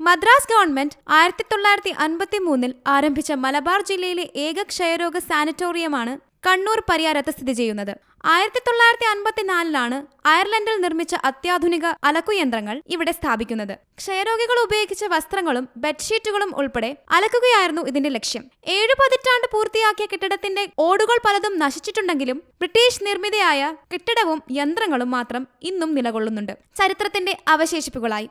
Madras government ആയിരത്തി തൊള്ളായിരത്തി അൻപത്തി മൂന്നിൽ ആരംഭിച്ച മലബാർ ജില്ലയിലെ ഏക ക്ഷയരോഗ സാനിറ്റോറിയമാണ് കണ്ണൂർ പരിയാരത്ത് സ്ഥിതി ചെയ്യുന്നത്. ആയിരത്തി തൊള്ളായിരത്തി അൻപത്തിനാലിലാണ് അയർലൻഡിൽ നിർമ്മിച്ച അത്യാധുനിക അലക്കുയന്ത്രങ്ങൾ ഇവിടെ സ്ഥാപിക്കുന്നത്. ക്ഷയരോഗികൾ ഉപയോഗിച്ച വസ്ത്രങ്ങളും ബെഡ്ഷീറ്റുകളും ഉൾപ്പെടെ അലക്കുകയായിരുന്നു ഇതിന്റെ ലക്ഷ്യം. ഏഴു പതിറ്റാണ്ട് പൂർത്തിയാക്കിയ കെട്ടിടത്തിന്റെ ഓടുകൾ പലതും നശിച്ചിട്ടുണ്ടെങ്കിലും ബ്രിട്ടീഷ് നിർമ്മിതയായ കെട്ടിടവും യന്ത്രങ്ങളും മാത്രം ഇന്നും നിലകൊള്ളുന്നുണ്ട്. ചരിത്രത്തിന്റെ അവശേഷിപ്പുകളായി.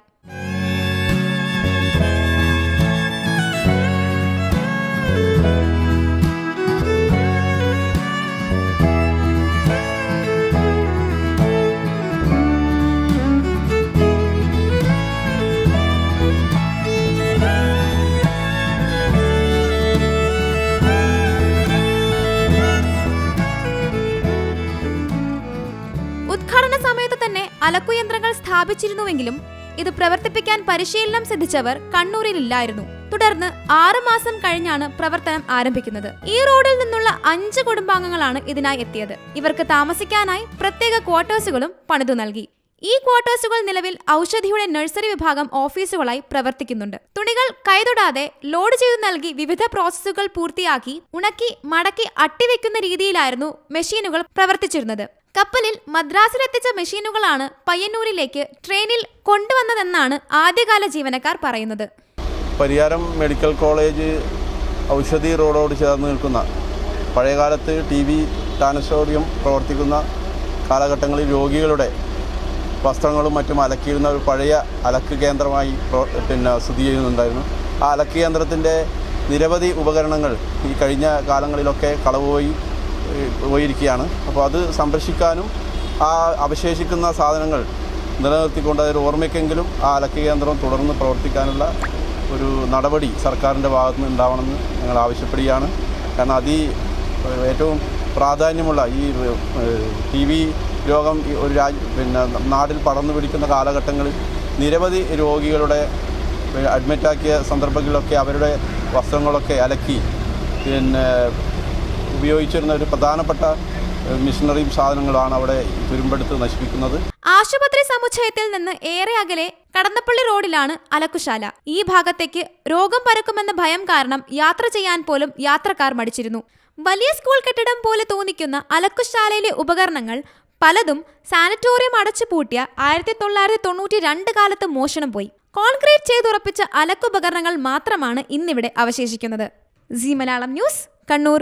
ഉദ്ഘാടന സമയത്ത് തന്നെ അലക്കുയന്ത്രങ്ങൾ സ്ഥാപിച്ചിരുന്നുവെങ്കിലും ഇത് പ്രവർത്തിപ്പിക്കാൻ പരിശീലനം സിദ്ധിച്ചവർ കണ്ണൂരിലില്ലായിരുന്നു. തുടർന്ന് ആറു മാസം കഴിഞ്ഞാണ് പ്രവർത്തനം ആരംഭിക്കുന്നത്. ഈ റോഡിൽ നിന്നുള്ള അഞ്ച് കുടുംബാംഗങ്ങളാണ് ഇതിനായി എത്തിയത്. ഇവർക്ക് താമസിക്കാനായി പ്രത്യേക ക്വാർട്ടേഴ്സുകളും പണിതു നൽകി. ഈ ക്വാർട്ടേഴ്സുകൾ നിലവിൽ ഔഷധിയുടെ നഴ്സറി വിഭാഗം ഓഫീസുകളായി പ്രവർത്തിക്കുന്നുണ്ട്. തുണികൾ കൈതൊടാതെ ലോഡ് ചെയ്തു നൽകി വിവിധ പ്രോസസ്സുകൾ പൂർത്തിയാക്കി ഉണക്കി മടക്കി അട്ടിവെക്കുന്ന രീതിയിലായിരുന്നു മെഷീനുകൾ പ്രവർത്തിച്ചിരുന്നത്. കപ്പലിൽ മദ്രാസിലെത്തിച്ച മെഷീനുകളാണ് പയ്യന്നൂരിലേക്ക് ട്രെയിനിൽ കൊണ്ടുവന്നതെന്നാണ് ആദ്യകാല ജീവനക്കാർ പറയുന്നത്. പരിയാരം മെഡിക്കൽ കോളേജ് ഔഷധി റോഡോട് ചേർന്ന് നിൽക്കുന്ന പഴയകാലത്ത് ടി വി ടാനസ്റ്റോറിയം പ്രവർത്തിക്കുന്ന കാലഘട്ടങ്ങളിൽ രോഗികളുടെ വസ്ത്രങ്ങളും മറ്റും അലക്കിയിരുന്ന ഒരു പഴയ അലക്ക് കേന്ദ്രമായി പിന്നെ സ്ഥിതി ചെയ്യുന്നുണ്ടായിരുന്നു. ആ അലക്ക് കേന്ദ്രത്തിന്റെ നിരവധി ഉപകരണങ്ങൾ ഈ കഴിഞ്ഞ കാലങ്ങളിലൊക്കെ കളവ് പോയി ഏഹ്, പോയിരിക്കുകയാണ്. അപ്പോൾ അത് സംരക്ഷിക്കാനും ആ അവശേഷിക്കുന്ന സാധനങ്ങൾ നിലനിർത്തിക്കൊണ്ട് അതൊരു ഓർമ്മയ്ക്കെങ്കിലും ആ അലക്ക് കേന്ദ്രം തുടർന്ന് പ്രവർത്തിക്കാനുള്ള ഒരു നടപടി സർക്കാരിന്റെ ഭാഗത്തു നിന്ന് ഉണ്ടാവണമെന്ന് ഞങ്ങൾ ആവശ്യപ്പെടുകയാണ്. കാരണം അതി ഏറ്റവും പ്രാധാന്യമുള്ള ഈ ടി വി രോഗം ഒരു രാജ്യ പിന്നെ നാട്ടിൽ പടർന്നു പിടിക്കുന്ന കാലഘട്ടങ്ങളിൽ നിരവധി രോഗികളുടെ അഡ്മിറ്റാക്കിയ സന്ദർഭങ്ങളിലൊക്കെ അവരുടെ വസ്ത്രങ്ങളൊക്കെ അലക്കി പിന്നെ ഉപയോഗിച്ചിരുന്ന ഒരു പ്രധാനപ്പെട്ട മിഷനറിയും സാധനങ്ങളാണ് അവിടെ തുരുമ്പെടുത്ത് നശിപ്പിക്കുന്നത്. ആശുപത്രി സമുച്ചയത്തിൽ നിന്ന് ഏറെ അകലെ കടന്നപ്പള്ളി റോഡിലാണ് അലക്കുശാല. ഈ ഭാഗത്തേക്ക് രോഗം പരക്കുമെന്ന ഭയം കാരണം യാത്ര ചെയ്യാൻ പോലും യാത്രക്കാർ മടിച്ചിരുന്നു. വലിയ സ്കൂൾ കെട്ടിടം പോലെ തോന്നിക്കുന്ന അലക്കുശാലയിലെ ഉപകരണങ്ങൾ പലതും സാനിറ്റോറിയം അടച്ചു പൂട്ടിയ ആയിരത്തി തൊള്ളായിരത്തി തൊണ്ണൂറ്റി രണ്ട് കാലത്ത് മോഷണം പോയി. കോൺക്രീറ്റ് ചെയ്തുറപ്പിച്ച അലക്കുപകരണങ്ങൾ മാത്രമാണ് ഇന്നിവിടെ അവശേഷിക്കുന്നത്. C Malayalam news Kannur.